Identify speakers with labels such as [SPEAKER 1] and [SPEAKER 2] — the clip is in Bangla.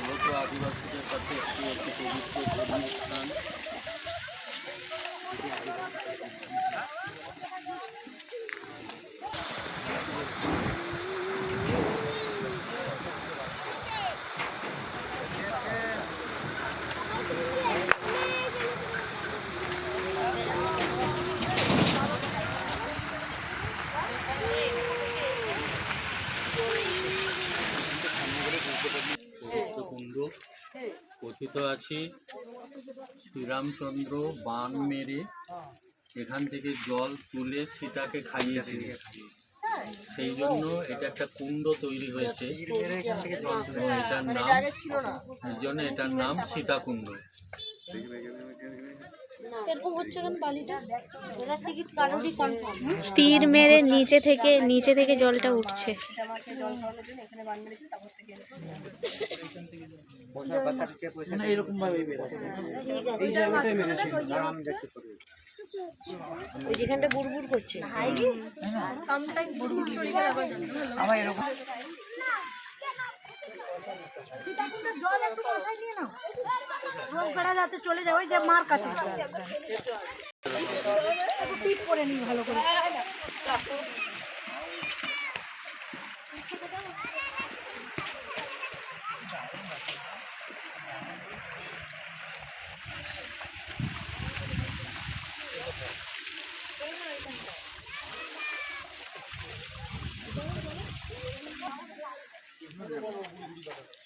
[SPEAKER 1] মূলত আদিবাসীদের কাছে একটি একটি পবিত্র ধর্মীয় স্থান পবিত্র কুণ্ড কথিত আছে শ্রীরামচন্দ্র বান মেরে এখান থেকে জল তুলে সীতাকে খাইয়েছিলেন সেই জন্য এটা একটা কুণ্ড তৈরি হয়েছে। এটার নাম এই জন্য এটার নাম সীতাকুণ্ড।
[SPEAKER 2] এরকম হচ্ছে কেন বালিটা। এরা টিকিট কারোরই কনফার্ম
[SPEAKER 3] তীর মেরে নিচে থেকে নিচে থেকে জলটা উঠছে
[SPEAKER 2] ওই যেখানটা বুড়বুড় করছে।
[SPEAKER 4] চলে যায় ওই যে মার কাছে। পিট করে নিই ভালো করে। টাকা